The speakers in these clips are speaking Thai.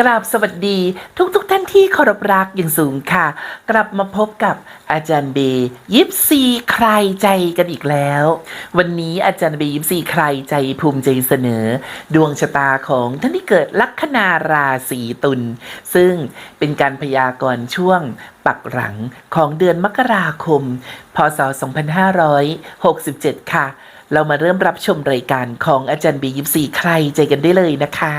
กราบสวัสดีทุกทุกๆท่านที่เคารพรักอย่างสูงค่ะ กลับมาพบกับอาจารย์เบยิปซีใครใจกันอีกแล้ว วันนี้อาจารย์เบยิปซีใครใจภูมิใจเสนอ ดวงชะตาของท่านที่เกิดลัคนาราศีตุลซึ่งเป็นการพยากรณ์ช่วงปักหลังของเดือนมกราคม พศ 2567 ค่ะ เรามาเริ่มรับชมรายการของอาจารย์เบยิปซีใครใจกันได้เลยนะคะ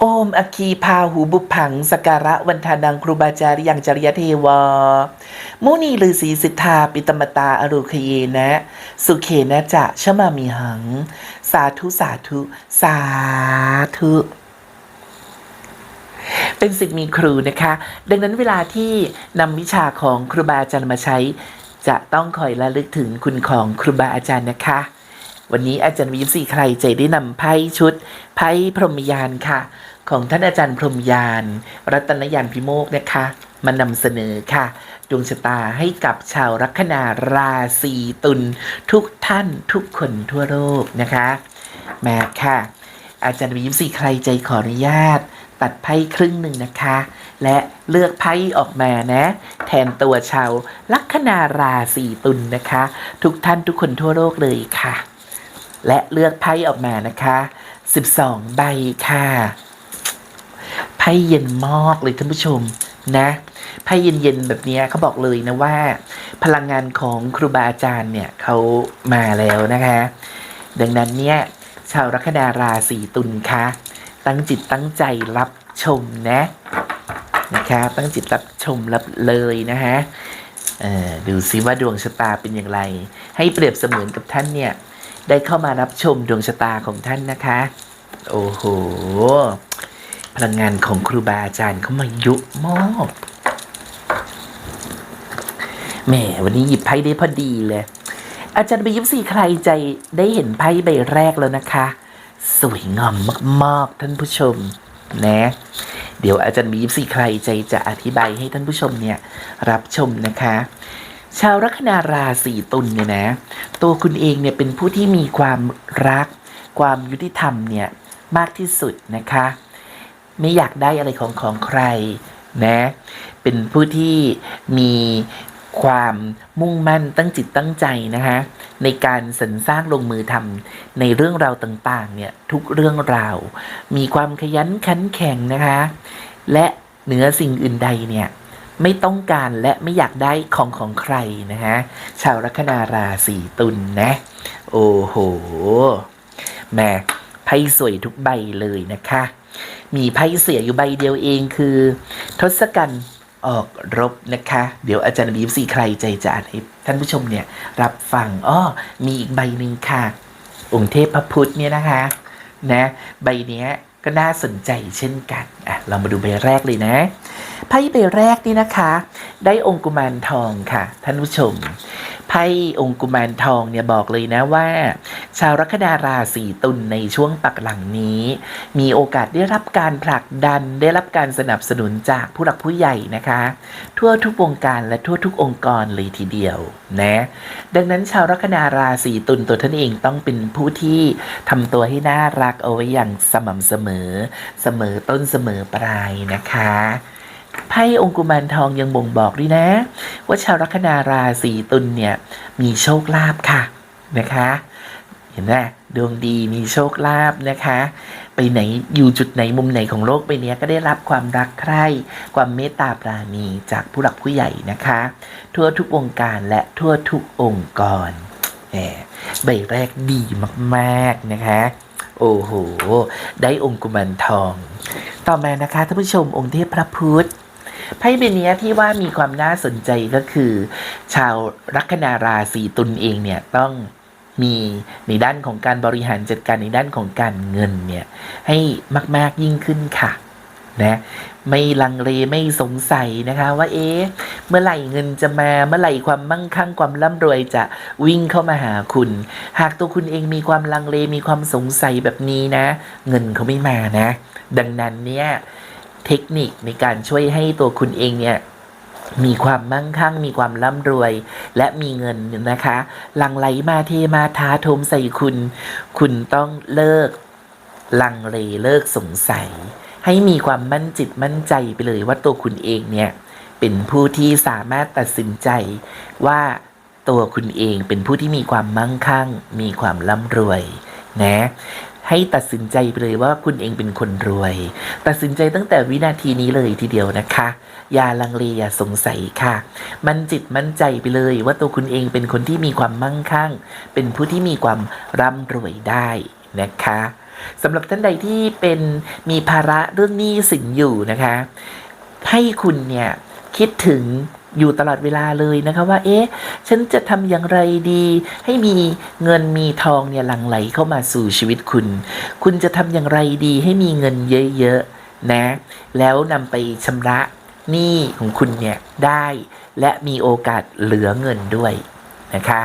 โอมอคีพาหูบุพังสการะวันทานังครูบาจาริยังจริยเทวามุนีฤาษีสิทธาปิตมตาอรุคเยนะ สุเขนะจะชะมามีหัง สาธุสาธุ สาธุเป็นสิทธิ์มีครูนะคะ ดังนั้นเวลาที่นำวิชาของครูบาอาจารย์มาใช้ จะต้องคอยระลึกถึงคุณของครูบาอาจารย์นะคะ วันนี้อาจารย์วิมสีใครใจได้นำไพ่ชุดไพ่พรหมยานค่ะ ของท่านอาจารย์พรมยาน รัตนยานพิโมกนะคะมานำเสนอค่ะ ดวงชะตาให้กับชาวลัคนาราศีตุลทุกท่านทุกคนทั่วโลกนะคะมาค่ะ อาจารย์วิมสีใครใจขออนุญาต ตัดไพ่ครึ่งหนึ่งนะคะ และเลือกไพ่ออกมานะ แทนตัวชาวลัคนาราศีตุลนะคะ ทุกท่านทุกคนทั่วโลกเลยค่ะ และเลือกไพ่ออกมานะคะ 12 ใบค่ะ ไพ่เย็นมากเลยท่านผู้ชมนะไพ่เย็นๆแบบนี้เขาบอกเลยนะว่า พลังงานของครูบาอาจารย์เนี่ยเขามาแล้วนะคะ ดังนั้นเนี่ยชาวลัคนาราศีตุลคะตั้งจิตตั้งใจรับชมนะนะคะตั้งจิตรับชมรับเลยนะฮะดูซิว่าดวงชะตาเป็นอย่างไร ให้เปรียบเสมือนกับท่านเนี่ย ได้เข้ามารับชมดวงชะตาของท่านนะคะ โอ้โห พลังงานของครูบาอาจารย์เขามายุมากแหมวันนี้หยิบไพ่ได้พอดีเลย อาจารย์ไปยิบสี่ใครใจได้เห็นไพ่ใบแรกแล้วนะคะ สวยงามมากๆท่านผู้ชมนะ เดี๋ยวอาจารย์มียิบสี่ใครใจจะอธิบายให้ท่านผู้ชมเนี่ย รับชมนะคะ ชาวลัคนาราศีตุลเนี่ยนะ ตัวคุณเองเนี่ยเป็นผู้ที่มีความรัก ความยุติธรรมเนี่ยมากที่สุดนะคะ ไม่อยากได้อะไรของของใครนะ เป็นผู้ที่มีความมุ่งมั่นตั้งจิตตั้งใจนะคะในการสรรสร้างลงมือทำในเรื่องราวต่างๆเนี่ยทุกเรื่องราว มีความขยันขันแข็งนะคะ และเหนือสิ่งอื่นใดเนี่ยไม่ต้องการและไม่อยากได้ของของใครนะคะชาวลัคนาราศีตุลนะ โอ้โหแม่ไพ่สวยทุกใบเลยนะคะ มีไพ่เสียอยู่ใบเดียวเองคือ ทศกัณฐ์ออกรบนะคะ เดี๋ยวอาจารย์บีฟซีใครใจจะอ่านให้ท่านผู้ชมเนี่ย รับฟังอ้อมีอีกใบหนึ่งค่ะ องค์เทพพระพุทธเนี่ยนะคะ นะ ใบเนี้ยก็น่าสนใจเช่นกันอะเรามาดูใบแรกเลยนะไพ่ใบแรกนี่นะคะ ได้องค์กุมารทองค่ะ ท่านผู้ชม ไพ่องค์กุมารทองเนี่ยบอกเลยนะว่า ชาวลัคนาราศีตุลในช่วงปักหลังนี้ มีโอกาสได้รับการผลักดันได้รับการสนับสนุนจากผู้หลักผู้ใหญ่นะคะ ทั่วทุกวงการและทั่วทุกองค์กรเลยทีเดียวนะดังนั้นชาวลัคนาราศีตุลตัวท่านเองต้องเป็นผู้ที่ทำตัวให้น่ารักเอาไว้อย่างสม่ำเสมอ เสมอต้นเสมอปลายนะคะ ไพ่องคุมารทองยังบ่งบอกด้วยนะ ว่าชาวลัคนาราศีตุลเนี่ยมีโชคลาภค่ะนะคะ เห็นไหมดวงดีมีโชคลาภนะคะ ไปไหนอยู่จุดไหนมุมไหนของโลกไปเนี้ยก็ได้รับความรักใคร่ความเมตตาปราณีจากผู้หลักผู้ใหญ่นะคะ ทั่วทุกวงการและทั่วทุกองค์กรแหมใบแรกดีมากๆนะคะ โอ้โห ได้องค์กุมารทอง ต่อมานะคะท่านผู้ชมองค์เทพพระพุทธ ไพ่ใบเนี้ยที่ว่ามีความน่าสนใจก็คือ ชาวลัคนาราศีตุลเองเนี่ยต้องมีในด้านของการบริหารจัดการในด้านของการเงินเนี่ยให้มาก ๆยิ่งขึ้นค่ะนะไม่ลังเลไม่สงสัยนะคะว่าเอ๊ะเมื่อไหร่เงินจะมาเมื่อไหร่ความมั่งคั่งความร่ำรวยจะวิ่งเข้ามาหาคุณ หากตัวคุณเองมีความลังเลมีความสงสัยแบบนี้นะ เงินเขาไม่มานะ ดังนั้นเนี่ย เทคนิคในการช่วยให้ตัวคุณเองเนี่ยมีความมั่งคั่ง มีความร่ำรวย และมีเงินนะคะหลังไหลมาเทมาท้าโทมใส่คุณ คุณต้องเลิกลังเลเลิกสงสัย ให้มีความมั่นจิตมั่นใจไปเลยว่าตัวคุณเองเนี่ยเป็นผู้ที่สามารถตัดสินใจว่าตัวคุณเองเป็นผู้ที่มีความมั่งคั่ง มีความร่ำรวยนะ ให้ตัดสินใจไปเลยว่าคุณเองเป็นคนรวย ตัดสินใจตั้งแต่วินาทีนี้เลยทีเดียวนะคะ อย่าลังเลอย่าสงสัยค่ะ มันจิตมั่นใจไปเลยว่าตัวคุณเองเป็นคนที่มีความมั่งคั่ง เป็นผู้ที่มีความร่ำรวยได้นะคะสำหรับท่านใดที่เป็นมีภาระเรื่องหนี้สินอยู่นะคะ ให้คุณเนี่ยคิดถึง อยู่ตลอดเวลาเลยนะคะว่า เอ๊ะ ฉันจะทำอย่างไรดี ให้มีเงินมีทองเนี่ยหลั่งไหลเข้ามาสู่ชีวิตคุณ คุณจะทำอย่างไรดีให้มีเงินเยอะๆนะ แล้วนำไปชำระหนี้ของคุณเนี่ยได้และมีโอกาสเหลือเงินด้วยนะคะ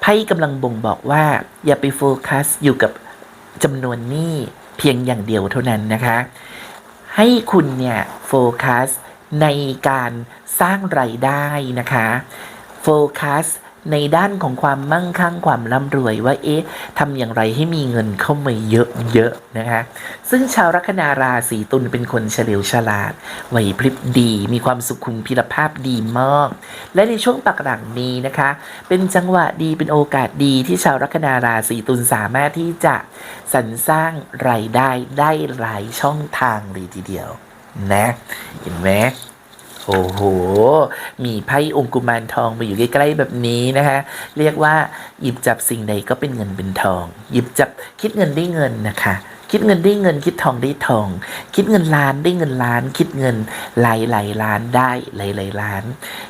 ไพ่กำลังบ่งบอกว่า อย่าไปโฟกัสอยู่กับจำนวนหนี้เพียงอย่างเดียวเท่านั้นนะคะ ให้คุณเนี่ยโฟกัสในการ สร้างไรายได้นะคะโฟกัสในด้านของความมั่งคั่งความร่ำรวยว่าเอ๊ะทำอย่างไรให้มีเงินเข้ามาเยอะๆนะคะซึ่งชาวลัคนาราศีตุลเป็นคนเฉลียวฉลาดไหวพริบดี มีความสุขุมพิรภาพดีมาก และในช่วงปักหลังนี้นะคะ เป็นจังหวะดีเป็นโอกาสดีที่ชาวลัคนาราศีตุลสามารถที่จะสรรสร้างรายได้ได้หลายช่องทางเลยทีเดียวนะเห็นไหม โอ้โห มีไพ่องคุมารทองมาอยู่ใกล้ๆแบบนี้นะคะ เรียกว่าหยิบจับสิ่งใดก็เป็นเงินเป็นทอง หยิบจับคิดเงินได้เงินนะคะ คิดเงินได้เงิน คิดทองได้ทอง คิดเงินล้านได้เงินล้าน คิดเงินหลายหลายล้านได้หลายหลายล้าน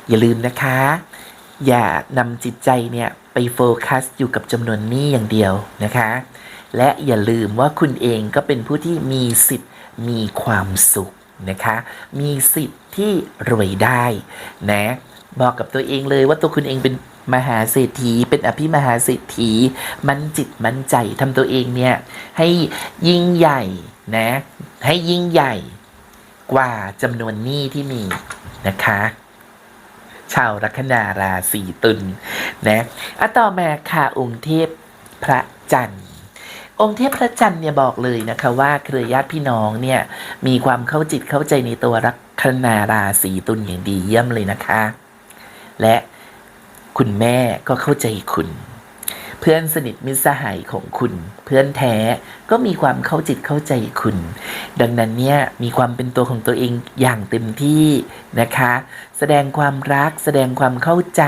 อย่าลืมนะคะ อย่านำจิตใจเนี่ยไปโฟกัสอยู่กับจำนวนหนี้อย่างเดียวนะคะ และอย่าลืมว่าคุณเองก็เป็นผู้ที่มีสิทธิ์มีความสุขนะคะ มีสิทธิ์ ที่รวยได้นะบอกกับตัวเองเลยว่าตัวคุณเองเป็นมหาเศรษฐีเป็นอภิมหาเศรษฐี มันจิตมันใจทำตัวเองเนี่ยให้ยิ่งใหญ่นะให้ยิ่งใหญ่กว่าจำนวนหนี้ที่มีนะคะ ชาวลัคนาราศีตุลนะอะต่อมาค่ะองค์เทพพระจันทร์องค์เทพพระจันทร์เนี่ยบอกเลยนะคะว่าเครือญาติพี่น้องเนี่ยมีความเข้าจิตเข้าใจในตัวลัก คนาราศีตุลอย่างดีเยี่ยมเลยนะคะ และคุณแม่ก็เข้าใจคุณ เพื่อนสนิทมิตรสหายของคุณ เพื่อนแท้ก็มีความเข้าจิตเข้าใจคุณ ดังนั้นเนี่ยมีความเป็นตัวของตัวเองอย่างเต็มที่นะคะ แสดงความรัก แสดงความเข้าใจ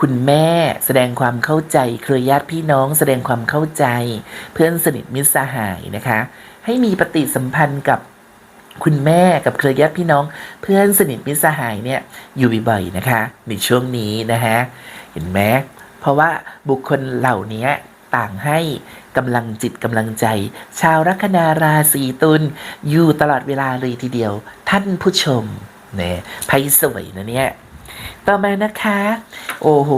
คุณแม่แสดงความเข้าใจ เครือญาติพี่น้อง แสดงความเข้าใจ เพื่อนสนิทมิตรสหายนะคะ ให้มีปฏิสัมพันธ์กับ คุณแม่กับเครือญาติพี่น้อง เพื่อนสนิทมิตรสหายเนี่ยอยู่บ่อยๆนะคะ ในช่วงนี้นะฮะเห็นไหมเพราะว่าบุคคลเหล่านี้ต่างให้กำลังจิตกำลังใจ ชาวลัคนาราศีตุลอยู่ตลอดเวลาเลยทีเดียว ท่านผู้ชมเนี่ยไพ่สวยนะเนี่ยต่อมานะคะ โอ้โห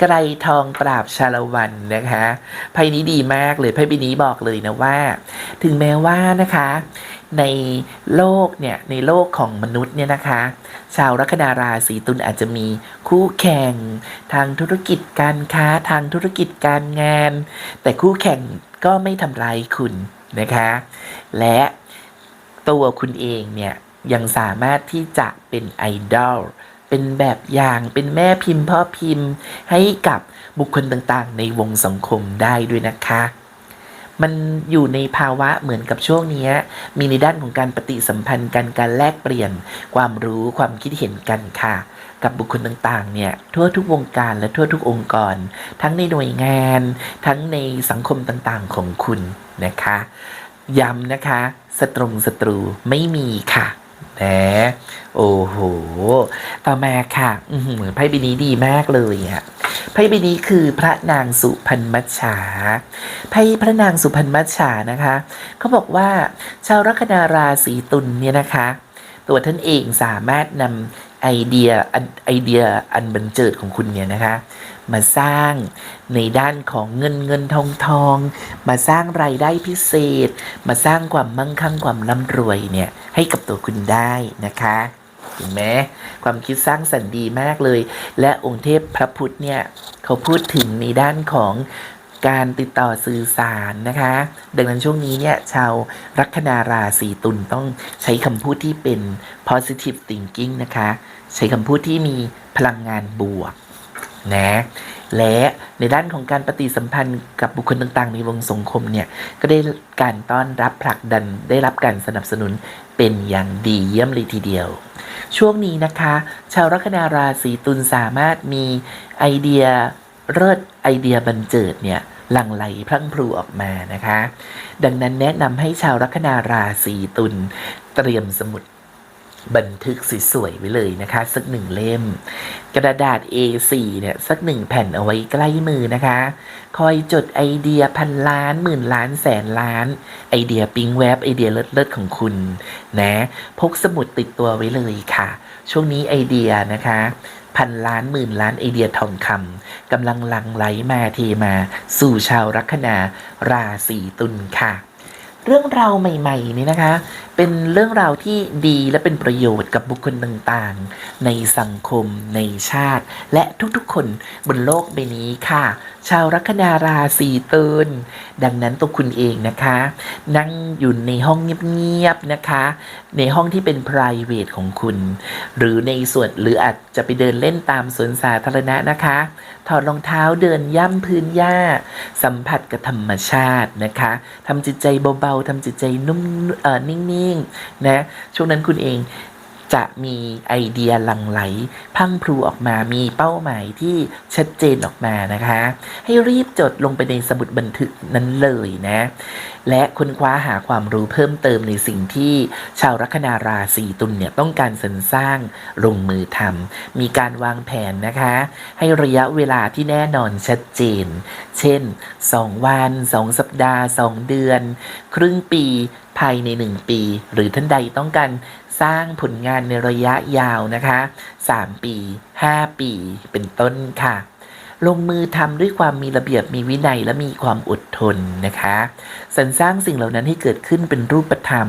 ไกรทองปราบชาละวันนะคะไพ่นี้ดีมากเลยไพ่ใบนี้บอกเลยนะว่า ถึงแม้ว่านะคะ ในโลกเนี่ยในโลกของมนุษย์เนี่ยนะคะ ชาวลัคนาราศีตุลอาจจะมีคู่แข่ง ทางธุรกิจการค้าทางธุรกิจการงาน แต่คู่แข่งก็ไม่ทำลายคุณนะคะ และตัวคุณเองเนี่ยยังสามารถที่จะเป็นไอดอลเป็นแบบอย่างเป็นแม่พิมพ์พ่อพิมพ์ให้กับบุคคลต่างๆ ในวงสังคมได้ด้วยนะคะ มันอยู่ในภาวะเหมือนกับช่วงนี้มีในด้านของการปฏิสัมพันธ์กันการแลกเปลี่ยน ความรู้ความคิดเห็นกันค่ะ กับบุคคลต่างๆเนี่ยทั่วทุกวงการและทั่วทุกองค์กร ทั้งในหน่วยงาน ทั้งในสังคมต่างๆของคุณนะคะ ย้ำนะคะสตรงศัตรูไม่มีค่ะนะโอ้โห ต่อมาค่ะ อือหือไพ่ใบนี้ดีมากเลยอะ ไพ่ใบนี้คือพระนางสุพรรณมัจฉาไพ่พระนางสุพรรณมัจฉานะคะเขาบอกว่าชาวลัคนาราศีตุลเนี่ยนะคะ ตัวท่านเองสามารถนำไอเดียไอเดียอันบันเจิดของคุณเนี่ยนะคะ มาสร้างในด้านของเงินเงินทองทอง มาสร้างรายได้พิเศษ มาสร้างความมั่งคั่งความร่ำรวยเนี่ยให้กับตัวคุณได้นะคะ เห็นไหมความคิดสร้างสรรค์ดีมากเลย และองค์เทพพระพุทธเนี่ยเขาพูดถึงในด้านของการติดต่อสื่อสารนะคะ ดังนั้นช่วงนี้เนี่ยชาวลัคนาราศีตุลต้องใช้คำพูดที่เป็น positive thinking นะคะ ใช้คำพูดที่มีพลังงานบวกนะและในด้านของการปฏิสัมพันธ์กับบุคคลต่างๆ ในวงสังคมเนี่ย ก็ได้การต้อนรับผลักดันได้รับการสนับสนุน เป็นอย่างดีเยี่ยมเลยทีเดียว ช่วงนี้นะคะ ชาวลัคนาราศีตุลสามารถมีไอเดียเลิศไอเดียบันเจิดเนี่ยหลั่งไหลพลั่งพลูออกมานะคะ ดังนั้นแนะนำให้ชาวลัคนาราศีตุลเตรียมสมุด บันทึกสวยๆไว้เลยนะคะ สักหนึ่งเล่ม กระดาษ A4 เนี่ยสักหนึ่งแผ่นเอาไว้ใกล้มือนะคะ คอยจดไอเดียพันล้านหมื่นล้านแสนล้าน ไอเดียปิ๊งแวบไอเดียเลิศๆของคุณนะพกสมุดติดตัวไว้เลยค่ะ ช่วงนี้ไอเดียนะคะพันล้านหมื่นล้านไอเดียทองคำกำลังหลังไหลมาเทมา สู่ชาวลัคนาราศีตุลค่ะ เรื่องราวใหม่ๆนี่นะคะ เป็นเรื่องราวที่ดีและเป็นประโยชน์กับบุคคลต่างๆ ในสังคมในชาติ และทุกๆคนบนโลกใบนี้ค่ะ ชาวลัคนาราศีตุลดังนั้นตัวคุณเองนะคะ นั่งอยู่ในห้องเงียบๆนะคะ ในห้องที่เป็น p r i v a t ของคุณ หรือในส่วนหรืออาจจะไปเดินเล่นตามสวนสาธารณะนะคะ ถอดรองเท้าเดินย่ำพื้นหญ้า สัมผัสกับธรรมชาตินะคะทำจิตใจเบาๆทำจิตใจนุ่มเอ่อนิ่งๆนะช่วงนั้นคุณเอง จะมีไอเดียหลั่งไหล พังพรูออกมามีเป้าหมายที่ชัดเจนออกมานะคะ ให้รีบจดลงไปในสมุดบันทึกนั้นเลยนะ และค้นคว้าหาความรู้เพิ่มเติมในสิ่งที่ชาวลัคนาราศีตุลเนี่ยต้องการสรรสร้างลงมือทำมีการวางแผนนะคะ ให้ระยะเวลาที่แน่นอนชัดเจน เช่น 2 วัน 2 สัปดาห์ 2 เดือน ครึ่งปีภายใน 1 ปี หรือท่านใดต้องการ สร้างผลงานในระยะยาวนะคะ 3 ปี 5 ปีเป็นต้นค่ะ ลงมือทำด้วยความมีระเบียบมีวินัยและมีความอดทนนะคะสรรสร้างสิ่งเหล่านั้นให้เกิดขึ้นเป็นรูปธรรม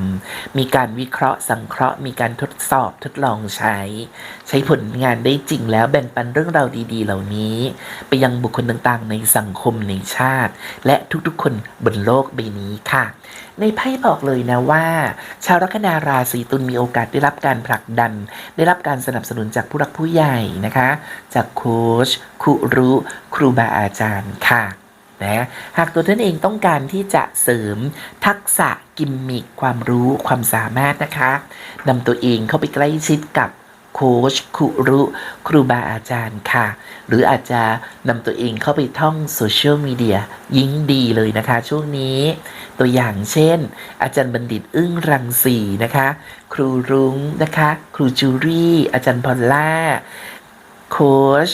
มีการวิเคราะห์สังเคราะห์ มีการทดสอบทดลองใช้ ใช้ผลงานได้จริงแล้วแบ่งปันเรื่องราวดีๆ เหล่านี้ ไปยังบุคคลต่างๆ ในสังคมในชาติ และทุกๆ คนบนโลกใบนี้ค่ะ ในไพ่บอกเลยนะว่า ชาวลัคนาราศีตุลมีโอกาสได้รับการผลักดัน ได้รับการสนับสนุนจากผู้รักผู้ใหญ่นะคะ จากโค้ชครูรู้ครูบาอาจารย์ค่ะนะหากตัวท่านเองต้องการที่จะเสริมทักษะกิมมิคความรู้ความสามารถนะคะนำตัวเองเข้าไปใกล้ชิดกับ โค้ชคุรุ ครูบาอาจารย์ค่ะ หรืออาจจะนำตัวเองเข้าไปท่องโซเชียลมีเดียยิ่งดีเลยนะคะ ช่วงนี้ ตัวอย่างเช่น อาจารย์บัณฑิตอึ้งรังสีนะคะ ครูรุ้งนะคะ ครูจูรี่ อาจารย์พอลล่า โค้ช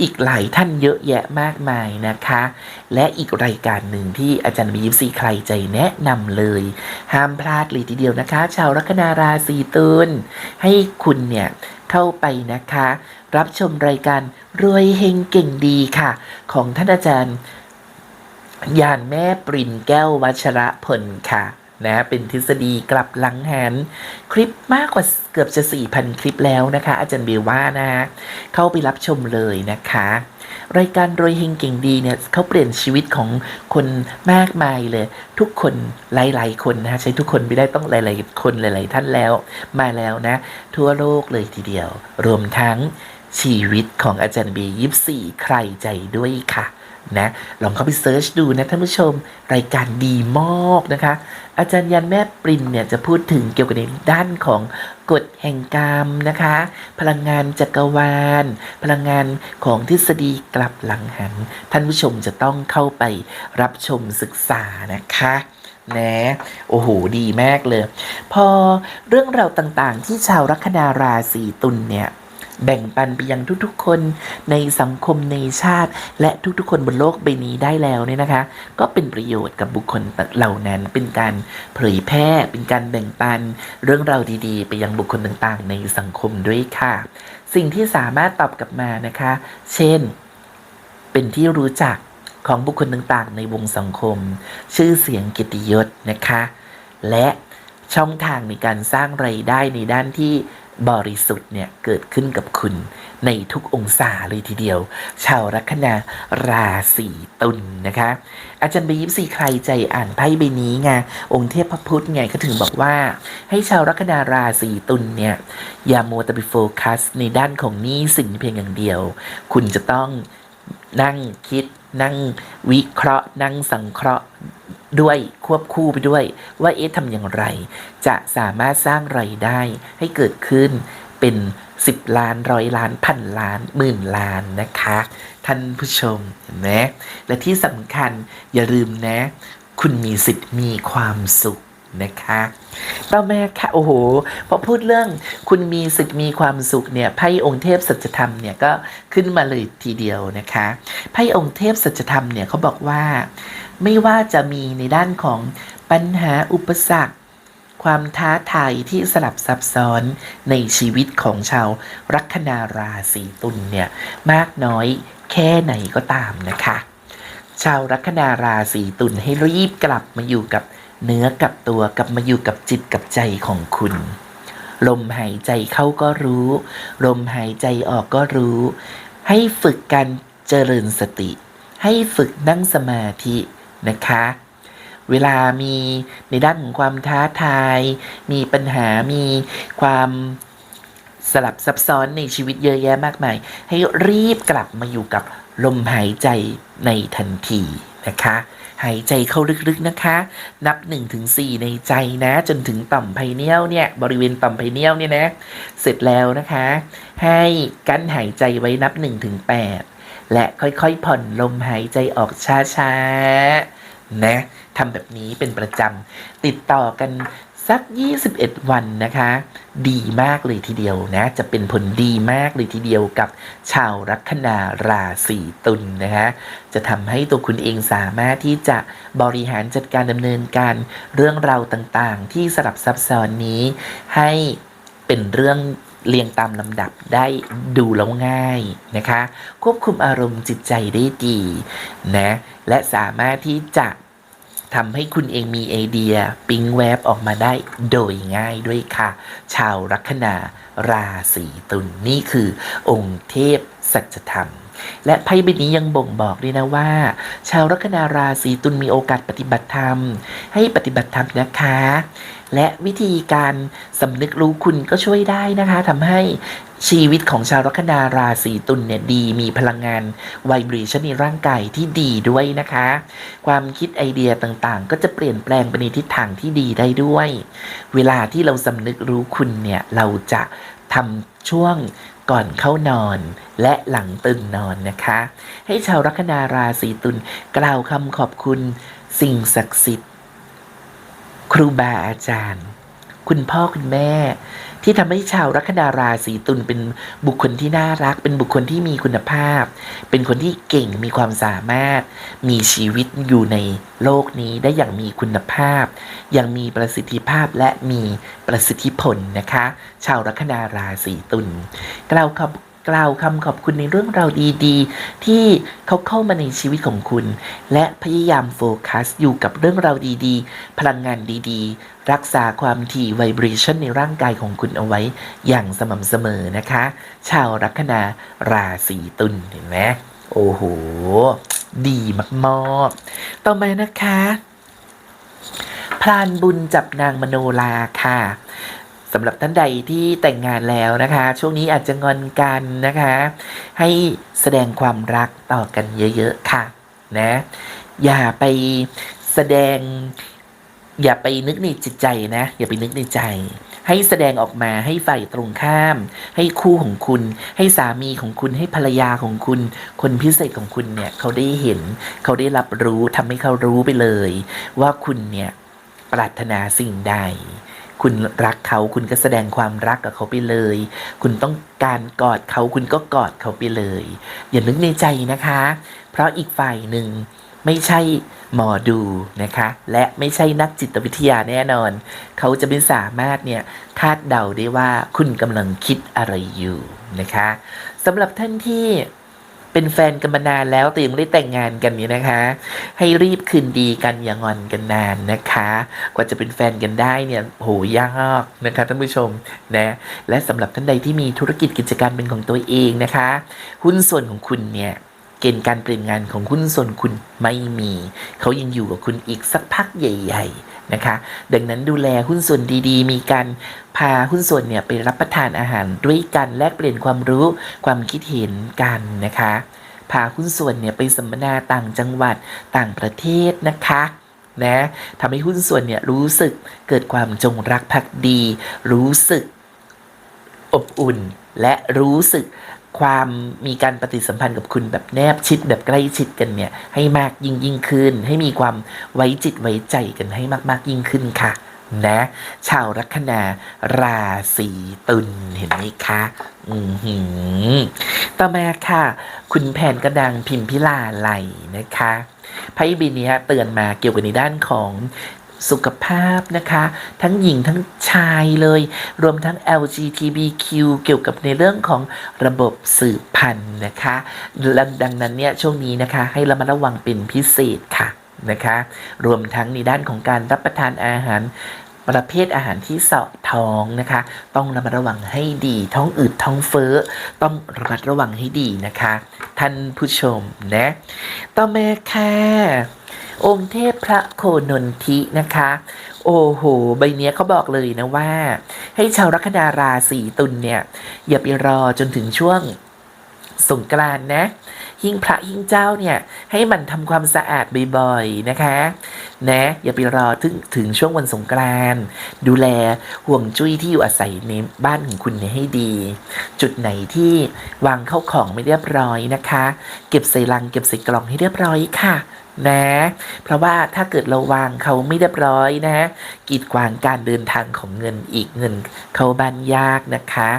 อีกหลายท่านเยอะแยะมากมายนะคะ และอีกรายการหนึ่งที่อาจารย์มียิปซีใครใจแนะนำเลย ห้ามพลาดเลยทีเดียวนะคะ ชาวลัคนาราศีตุลให้คุณเนี่ยเข้าไปนะคะ รับชมรายการรวยเฮงเก่งดีค่ะ ของท่านอาจารย์ยานแม่ปรินแก้ววัชระพลค่ะ นะ เป็นทฤษฎีกลับหลังหัน คลิปมากกว่าเกือบจะ 4,000 คลิปแล้วนะคะ อาจารย์เบลว่านะ เข้าไปรับชมเลยนะคะ รายการโรยเฮงเก่งดีเนี่ยเขาเปลี่ยนชีวิตของคนมากมายเลย ทุกคนหลาย ๆ คนนะใช้ทุกคนไม่ได้ต้องหลาย ๆ คนหลาย ๆ ท่านแล้ว มาแล้วนะ ทั่วโลกเลยทีเดียว รวมทั้งชีวิตของอาจารย์บียยิบสี่ใครใจด้วยค่ะนะลองเข้าไปเซิร์ชดูนะท่านผู้ชมรายการดีมากนะคะ อาจารย์ยันแม่ปรินเนี่ยจะพูดถึงเกี่ยวกับในด้านของกฎแห่งกรรมนะคะ พลังงานจักรวาล พลังงานของทฤษฎีกลับหลังหัน ท่านผู้ชมจะต้องเข้าไปรับชมศึกษานะคะนะโอ้โห ดีมากเลย พอเรื่องราวต่างๆ ที่ชาวลัคนาราศีตุลเนี่ย แบ่งปันไปยังทุกๆ คนในสังคมในชาติ และทุกๆ คนบนโลกใบนี้ได้แล้วเนี่ยนะคะ ก็เป็นประโยชน์กับบุคคลเหล่านั้น เป็นการเผยแพร่ เป็นการแบ่งปันเรื่องราวดีๆ ไปยังบุคคลต่างๆ ในสังคมด้วยค่ะ สิ่งที่สามารถตอบกลับมานะคะ เช่น เป็นที่รู้จักของบุคคลต่างๆ ในวงสังคม ชื่อเสียงกียรติยศนะคะ และช่องทางในการสร้างไรายได้ในด้านที่ บริสุทธิ์เนี่ยเกิดขึ้นกับคุณในทุกองศาเลยทีเดียว ชาวลัคนาราศีตุลนะคะ อาจารย์ใบยิปซีใครใจอ่านไพ่ใบนี้ไงองค์เทพพระพุทธไงก็ถึงบอกว่า ให้ชาวลัคนาราศีตุลเนี่ยอย่ามัวแต่ไปโฟกัสในด้านของหนี้สินเพียงอย่างเดียว คุณจะต้องนั่งคิดนั่งวิเคราะห์ นั่งสังเคราะห์ ด้วยควบคู่ไปด้วย ว่าเอ๊ะทำอย่างไร จะสามารถสร้างไรายได้ให้เกิดขึ้นเป็น 10 ล้านร้อยล้านพันล้านหมื่นล้านนะคะ ท่านผู้ชมเห็นไหมและที่สำคัญอย่าลืมนะ คุณมีสิทธิ์มีความสุข นะคะ ต่อมาค่ะโอ้โหพอพูดเรื่องคุณมีสิทธิ์มีความสุขเนี่ยไพ่องค์เทพสัจธรรมเนี่ยก็ขึ้นมาเลยทีเดียวนะคะไพ่องค์เทพสัจธรรมเนี่ยเขาบอกว่า ไม่ว่าจะมีในด้านของปัญหาอุปสรรคความท้าทายที่สลับซับซ้อนในชีวิตของชาวลัคนาราศีตุลเนี่ยมากน้อยแค่ไหนก็ตามนะคะ ชาวลัคนาราศีตุลให้รีบกลับมาอยู่กับ เนื้อกับตัวกลับมาอยู่กับจิตกับใจของคุณ ลมหายใจเข้าก็รู้ ลมหายใจออกก็รู้ ให้ฝึกการเจริญสติ ให้ฝึกนั่งสมาธินะคะ เวลามีในด้านของความท้าทาย มีปัญหามีความสลับซับซ้อนในชีวิตเยอะแยะมากมาย ให้รีบกลับมาอยู่กับลมหายใจในทันทีนะคะ หายใจเข้าลึกๆนะคะ นับ1ถึง4ในใจนะ จนถึงต่อมไพเนียลเนี่ย บริเวณต่อมไพเนียลเนี่ยนะ เสร็จแล้วนะคะ ให้กั้นหายใจไว้นับ1ถึง8และค่อยๆผ่อนลมหายใจออกช้าๆนะทำแบบนี้เป็นประจำติดต่อกัน สัก 21 วันนะคะ ดีมากเลยทีเดียวนะ จะเป็นผลดีมากเลยทีเดียวกับชาวลัคนาราศีตุลนะคะจะทำให้ตัวคุณเองสามารถที่จะบริหารจัดการดำเนินการเรื่องราวต่างๆ ที่สลับซับซ้อนนี้ให้เป็นเรื่องเรียงตามลำดับได้ดูแล้วง่ายนะคะ ควบคุมอารมณ์จิตใจได้ดีนะและสามารถที่จะ ทำให้คุณเองมีไอเดีย ปิ๊งแวบออกมาได้โดยง่ายด้วยค่ะ ชาวลัคนาราศีตุลนี่คือองค์เทพสัจธรรม และไพ่ใบนี้ยังบ่งบอกด้วยนะว่า ชาวลัคนาราศีตุลมีโอกาสปฏิบัติธรรม ให้ปฏิบัติธรรมนะคะ และวิธีการสำนึกรู้คุณก็ช่วยได้นะคะทำให้ชีวิตของชาวลัคนาราศีตุลเนี่ยดีมีพลังงานไวบรชันในร่างกายที่ดีด้วยนะคะ ความคิดไอเดียต่างๆ ก็จะเปลี่ยนแปลงไปในทิศทางที่ดีได้ด้วย เวลาที่เราสำนึกรู้คุณเนี่ย เราจะทำช่วง ก่อนเข้านอนและหลังตื่นนอนนะคะ ให้ชาวลัคนาราศีตุลกล่าวคำขอบคุณ สิ่งศักดิ์สิทธิ์ ครูบาอาจารย์ คุณพ่อคุณแม่ ที่ทำให้ชาวลัคนาราศีตุลเป็นบุคคลที่น่ารัก เป็นบุคคลที่มีคุณภาพ เป็นคนที่เก่งมีความสามารถ มีชีวิตอยู่ในโลกนี้ได้อย่างมีคุณภาพ อย่างมีประสิทธิภาพและมีประสิทธิผลนะคะ ชาวลัคนาราศีตุลกล่าวขอบ กล่าวคำขอบคุณในเรื่องราวดีๆ ที่เขาเข้ามาในชีวิตของคุณ และพยายามโฟกัสอยู่กับเรื่องราวดีๆ พลังงานดีๆ รักษาความถี่ไวเบรชันในร่างกายของคุณเอาไว้อย่างสม่ำเสมอนะคะ ชาวลัคนาราศีตุลเห็นไหมโอ้โห ดีมากๆ ต่อมานะคะ พรานบุญจับนางมโนลาค่ะ สำหรับท่านใดที่แต่งงานแล้วนะคะ ช่วงนี้อาจจะงอนกันนะคะ ให้แสดงความรักต่อกันเยอะๆค่ะนะอย่าไปแสดง อย่าไปนึกในจิตใจนะ อย่าไปนึกในใจ ให้แสดงออกมาให้ฝ่ายตรงข้าม ให้คู่ของคุณ ให้สามีของคุณให้ภรรยาของคุณ คนพิเศษของคุณเนี่ยเขาได้เห็น เขาได้รับรู้ทำให้เขารู้ไปเลย ว่าคุณเนี่ยปรารถนาสิ่งใด คุณรักเขาคุณก็แสดงความรักกับเขาไปเลย คุณต้องการกอดเขาคุณก็กอดเขาไปเลย อย่านึกในใจนะคะ เพราะอีกฝ่ายหนึ่งไม่ใช่หมอดูนะคะ และไม่ใช่นักจิตวิทยาแน่นอน เขาจะไม่สามารถเนี่ยคาดเดาได้ว่าคุณกำลังคิดอะไรอยู่นะคะสำหรับท่านที่ เป็นแฟนกันมานานแล้วแต่ยังไม่ได้แต่งงานกันนี่นะคะ ให้รีบคืนดีกันอย่างอนกันนานนะคะ กว่าจะเป็นแฟนกันได้เนี่ยโหยากนะคะท่านผู้ชมนะและสำหรับท่านใดที่มีธุรกิจกิจการเป็นของตัวเองนะคะ หุ้นส่วนของคุณเนี่ยเกณฑ์การเปลี่ยนงานของหุ้นส่วนคุณไม่มี เขายังอยู่กับคุณอีกสักพักใหญ่ ๆ นะคะ ดังนั้นดูแลหุ้นส่วนดีๆ มีการพาหุ้นส่วนเนี่ยไปรับประทานอาหารด้วยกันแลกเปลี่ยนความรู้ความคิดเห็นกันนะคะ พาหุ้นส่วนเนี่ยไปสัมมนาต่างจังหวัดต่างประเทศนะคะนะทำให้หุ้นส่วนเนี่ยรู้สึกเกิดความจงรักภักดี รู้สึกอบอุ่นและรู้สึก ความมีการปฏิสัมพันธ์กับคุณแบบแนบชิดแบบใกล้ชิดกันเนี่ย ให้มากยิ่งยิ่งขึ้น ให้มีความไว้จิตไว้ใจกันให้มาก ๆ ยิ่งขึ้นค่ะนะ ชาวลัคนาราศีตุลเห็นไหมคะอือหือต่อมาค่ะ คุณแผนกระดังพิมพิลาไหลนะคะไพ่บเนี้ยเตือนมาเกี่ยวกับในด้านของ สุขภาพนะคะ ทั้งหญิงทั้งชายเลย รวมทั้ง LGBTQ เกี่ยวกับในเรื่องของระบบสืบพันธุ์นะคะและดังนั้นเนี่ยช่วงนี้นะคะให้ระมัดระวังเป็นพิเศษค่ะนะคะ รวมทั้งในด้านของการรับประทานอาหารประเภทอาหารที่เสาะท้องนะคะ ต้องระมัดระวังให้ดี ท้องอืดท้องเฟ้อ ต้องระมัดระวังให้ดีนะคะ ท่านผู้ชมนะ ต่อมาค่ะ องค์เทพพระโคนนทินะคะ โอ้โห ใบเนี้ยเขาบอกเลยนะว่า ให้ชาวลัคนาราศีตุลเนี่ย อย่าไปรอจนถึงช่วงสงกรานนะ หิ้งพระหิ้งเจ้าเนี่ย ให้มันทำความสะอาดบ่อยๆนะคะ นะ อย่าไปรอถึงถึงช่วงวันสงกรานดูแลห่วงจุ้ยที่อยู่อาศัยในบ้านของคุณเนี่ยให้ดี จุดไหนที่วางเข้าของไม่เรียบร้อยนะคะ เก็บใส่ลังเก็บใส่กล่องให้เรียบร้อยค่ะ นะ เพราะว่าถ้าเกิดเราวางเขาไม่เรียบร้อยนะกีดขวางการเดินทางของเงินอีกเงิน เข้าบ้านยากนะคะ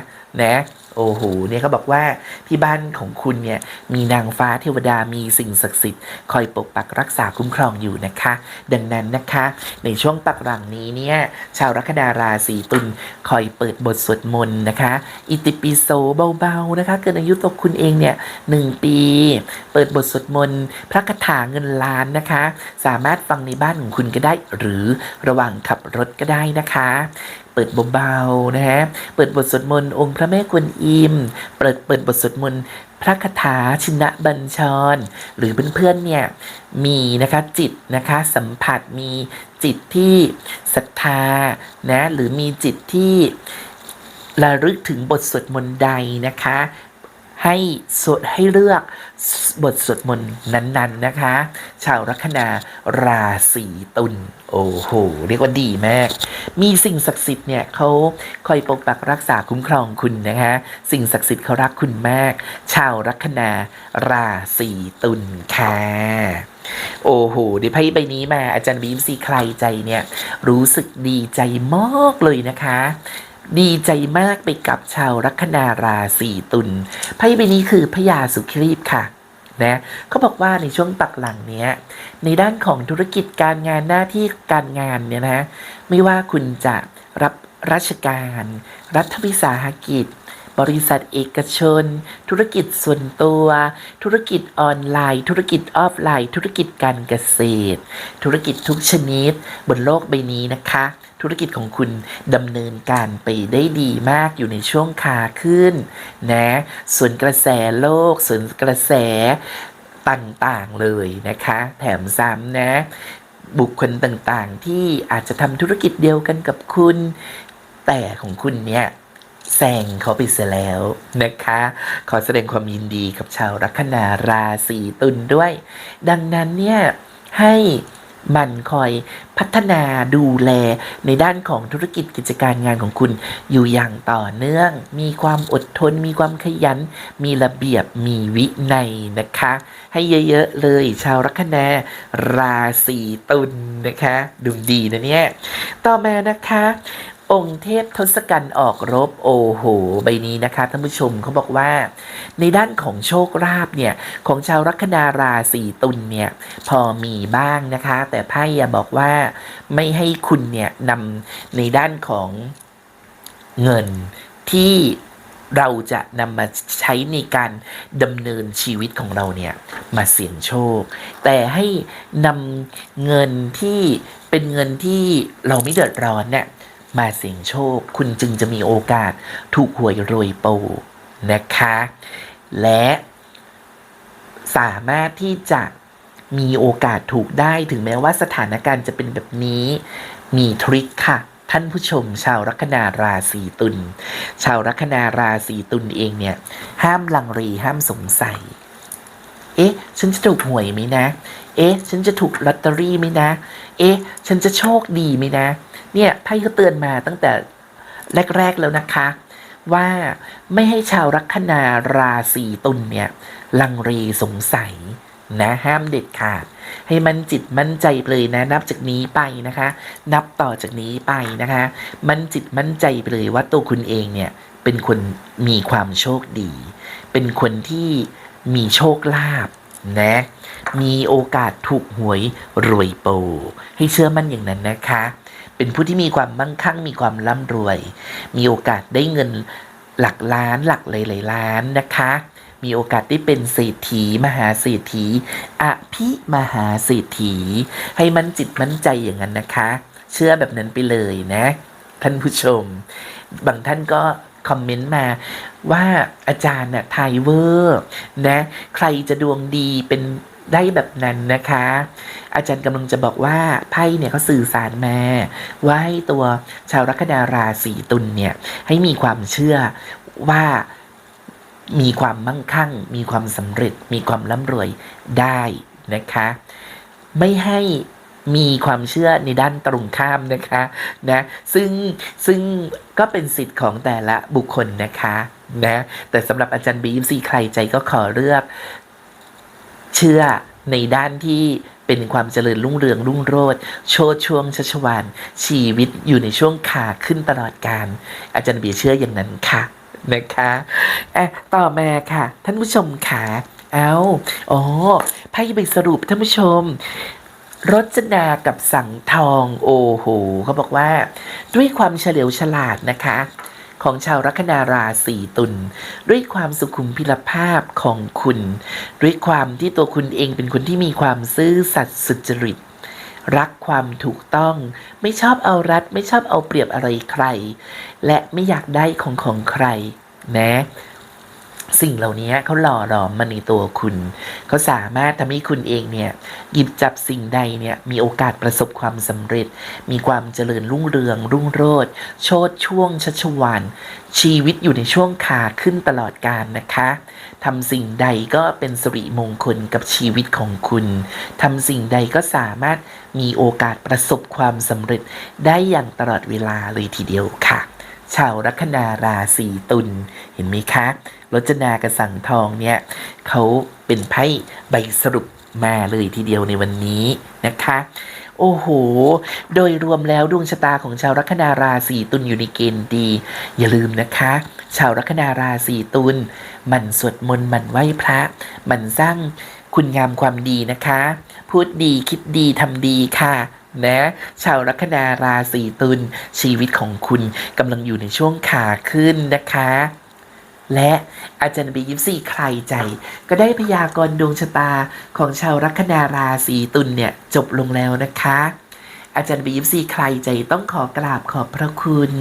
นะ โอ้โหเนี่ยเขาบอกว่าที่บ้านของคุณเนี่ยมีนางฟ้าเทวดามีสิ่งศักดิ์สิทธิ์คอยปกปักรักษาคุ้มครองอยู่นะคะ ดังนั้นนะคะ ในช่วงปักหลังนี้เนี่ยชาวลัคนาราศีตุลคอยเปิดบทสวดมนต์นะคะ อิติปิโสเบาๆนะคะ เกิดอายุตัวคุณเองเนี่ยหนึ่งปี เปิดบทสวดมนต์พระคาถาเงินล้านนะคะ สามารถฟังในบ้านของคุณก็ได้หรือระหว่างขับรถก็ได้นะคะ ปิดเบาๆนะฮะ เปิดบทสวดมนต์องค์พระแม่กวนอิม เปิดเปิดบทสวดมนต์พระคาถาชินบัญชร หรือเพื่อนๆเนี่ยมีนะคะจิตนะคะสัมผัสมีจิตที่ศรัทธานะหรือมีจิตที่ระลึกถึงบทสวดมนต์ใดนะคะ ให้สวดให้เลือกบทสวดมนต์นั้นๆนะคะ ชาวลัคนาราศีตุลโอ้โห เรียกว่าดีมาก มีสิ่งศักดิ์สิทธิ์เนี่ยเขาคอยปกปักรักษาคุ้มครองคุณนะคะ สิ่งศักดิ์สิทธิ์เขารักคุณมาก ชาวลัคนาราศีตุลค่ะโอ้โหด้ไพ่ใบนี้มาอาจารย์บีมซีใครใจเนี่ย รู้สึกดีใจมากเลยนะคะ ดีใจมากไปกับชาวลัคนาราศีตุลไพ่ใบนี้คือพญาสุครีพค่ะนะเขาบอกว่าในช่วงปักหลังเนี้ยในด้านของธุรกิจการงานหน้าที่การงานเนี่ยนะไม่ว่าคุณจะรับราชการ รัฐวิสาหกิจ บริษัทเอกชน ธุรกิจส่วนตัว ธุรกิจออนไลน์ ธุรกิจออฟไลน์ ธุรกิจการเกษตร ธุรกิจทุกชนิด บนโลกใบนี้นะคะ ธุรกิจของคุณดำเนินการไปได้ดีมากอยู่ในช่วงขาขึ้นนะส่วนกระแสโลกส่วนกระแสต่างๆเลยนะคะ แถมซ้ำนะ บุคคลต่างๆ ที่อาจจะทำธุรกิจเดียวกันกับคุณ แต่ของคุณเนี่ยแซงเขาไปเสียแล้วนะคะ ขอแสดงความยินดีกับชาวลัคนาราศีตุลด้วย ดังนั้นเนี่ยให้ห มันคอยพัฒนาดูแลในด้านของธุรกิจกิจการงานของคุณอยู่อย่างต่อเนื่อง มีความอดทน มีความขยัน มีระเบียบมีวินัยนะคะ ให้เยอะๆเลยชาวลัคนาราศีตุลนะคะดูดีนะเนี่ย ต่อมานะคะ องค์เทพทศกัณฐ์ออกรบโอ้โหใบนี้นะคะท่านผู้ชมเขาบอกว่า ในด้านของโชคลาภเนี่ยของชาวลัคนาราศีตุลเนี่ยพอมีบ้างนะคะ แต่ไพ่บอกว่าไม่ให้คุณเนี่ยนำในด้านของเงินที่เราจะนำมาใช้ในการดำเนินชีวิตของเราเนี่ยมาเสี่ยงโชค แต่ให้นำเงินที่เป็นเงินที่เราไม่เดือดร้อนเนี่ย มาเสี่ยงโชค คุณจึงจะมีโอกาสถูกหวยรวยโปนะคะ และสามารถที่จะมีโอกาสถูกได้ถึงแม้ว่าสถานการณ์จะเป็นแบบนี้ มีทริคค่ะ ท่านผู้ชม ชาวลัคนาราศีตุลชาวลัคนาราศีตุลเองเนี่ย ห้ามลังเลห้ามสงสัย เอ๊ะ ฉันจะถูกหวยไหมนะ เอ๊ะ ฉันจะถูกลอตเตอรี่ไหมนะ เอ๊ะ ฉันจะโชคดีไหมนะ เนี่ยไพ่ก็เตือนมาตั้งแต่แรก ๆ แล้วนะคะ ว่าไม่ให้ชาวลัคนาราศีตุลเนี่ย ลังเลสงสัยนะห้ามเด็ดขาด ให้มันจิตมั่นใจไปเลยนะ นับจากนี้ไปนะคะ นับต่อจากนี้ไปนะคะ มันจิตมั่นใจไปเลยว่าตัวคุณเองเนี่ยเป็นคนมีความโชคดี เป็นคนที่ มีโชคลาภนะ มีโอกาสถูกหวยรวยโป ให้เชื่อมั่นอย่างนั้นนะคะ เป็นผู้ที่มีความมั่งคั่งมีความร่ำรวย มีโอกาสได้เงินหลักล้านหลักหลายๆล้านนะคะ มีโอกาสได้เป็นเศรษฐี มหาเศรษฐีอภิมหาเศรษฐี ให้มันจิตมั่นใจอย่างนั้นนะคะ เชื่อแบบนั้นไปเลยนะ ท่านผู้ชม บางท่านก็ คอมเมนต์มาว่าอาจารย์น่ะทยเวอร์นะใครจะดวงดีเป็นได้แบบนั้นนะคะ อาจารย์กำลังจะบอกว่าไพ่เนี่ยเขาสื่อสารมาว่าให้ตัวชาวลัคนาราศีตุลเนี่ยให้มีความเชื่อว่ามีความมั่งคั่ง มีความสำเร็จ มีความร่ำรวยได้นะคะ ไม่ให้ มีความเชื่อในด้านตรงข้ามนะคะนะซึ่งซึ่งก็เป็นสิทธิ์ของแต่ละบุคคลนะคะนะแต่สำหรับอาจารย์บีมซีใครใจก็ขอเลือก เชื่อในด้านที่เป็นความเจริญรุ่งเรืองรุ่งโรจน์โชดช่วงชัชวานชีวิตอยู่ในช่วงขาขึ้นตลอดการ อาจารย์บีเชื่ออย่างนั้นค่ะนะคะอะต่อมาค่ะ ท่านผู้ชมค่ะเอาอ๋อไพ่ไปสรุปท่านผู้ชม รจนากับสังทองโอ้โหเขาบอกว่า ด้วยความเฉลียวฉลาดนะคะ ของชาวลัคนาราศีตุลด้วยความสุขุมพิรภาพของคุณ ด้วยความที่ตัวคุณเองเป็นคนที่มีความซื่อสัตย์สุจริตรักความถูกต้อง ไม่ชอบเอารัด ไม่ชอบเอาเปรียบอะไรใคร และไม่อยากได้ของของใคร นะ สิ่งเหล่านี้เขาหล่อหลอมมาในตัวคุณ เขาสามารถทำให้คุณเองเนี่ยหยิบจับสิ่งใดเนี่ยมีโอกาสประสบความสำเร็จ มีความเจริญรุ่งเรือง รุ่งโรจน์โชดช่วงชัชวานชีวิตอยู่ในช่วงขาขึ้นตลอดกาลนะคะทำสิ่งใดก็เป็นสิริมงคลกับชีวิตของคุณทำสิ่งใดก็สามารถมีโอกาสประสบความสำเร็จได้อย่างตลอดเวลาเลยทีเดียวค่ะ ชาวลัคนาราศีตุลเห็นไหมคะรจนากระสังทองเนี่ยเขาเป็นไพ่ใบสรุปมาเลยทีเดียวในวันนี้นะคะ โอ้โห โดยรวมแล้วดวงชะตาของชาวลัคนาราศีตุลอยู่ในเกณฑ์ดี อย่าลืมนะคะ ชาวลัคนาราศีตุลมันสวดมนต์มันไหว้พระ มันสร้างคุณงามความดีนะคะ พูดดีคิดดีทำดีค่ะ นะ ชาวลัคนาราศีตุลชีวิตของคุณกำลังอยู่ในช่วงขาขึ้นนะคะ และอาจารย์บียิปซีใครใจ ก็ได้พยากรณ์ดวงชะตาของชาวลัคนาราศีตุลเนี่ยจบลงแล้วนะคะ อาจารย์บียิปซีใครใจต้องขอกราบขอบพระคุณ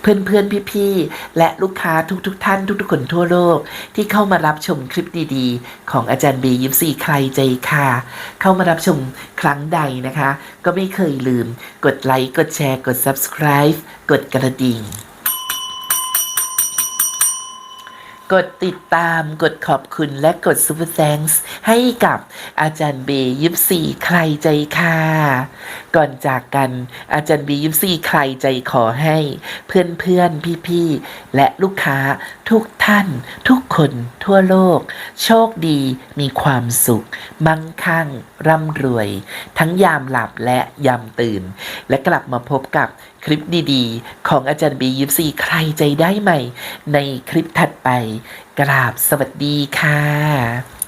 เพื่อนเพื่อนๆพี่ๆและลูกค้าทุกๆทท่านทุก ๆ คนทั่วโลก ที่เข้ามารับชมคลิปดีๆ ของอาจารย์บียิมซีใครใจค่ะ เข้ามารับชมครั้งใดนะคะ ก็ไม่เคยลืม กดไลค์กดแชร์กด subscribe กดกระดิ่ง กดติดตามกดขอบคุณและกด Super Thanks ให้กับอาจารย์เบย์ยิปซีใครใจค่ะ ก่อนจากกันอาจารย์เบย์ยิปซีใครใจขอให้ เพื่อนเพื่อนพี่พี่ๆและลูกค้าทุกท่าน ทุกคนทั่วโลก โชคดีมีความสุข มั่งคั่ง ร่ำรวย ทั้งยามหลับและยามตื่น และกลับมาพบกับ คลิปดีๆ ของอาจารย์บียิปซีใครใจได้ใหม่ ในคลิปถัดไป กราบสวัสดีค่ะ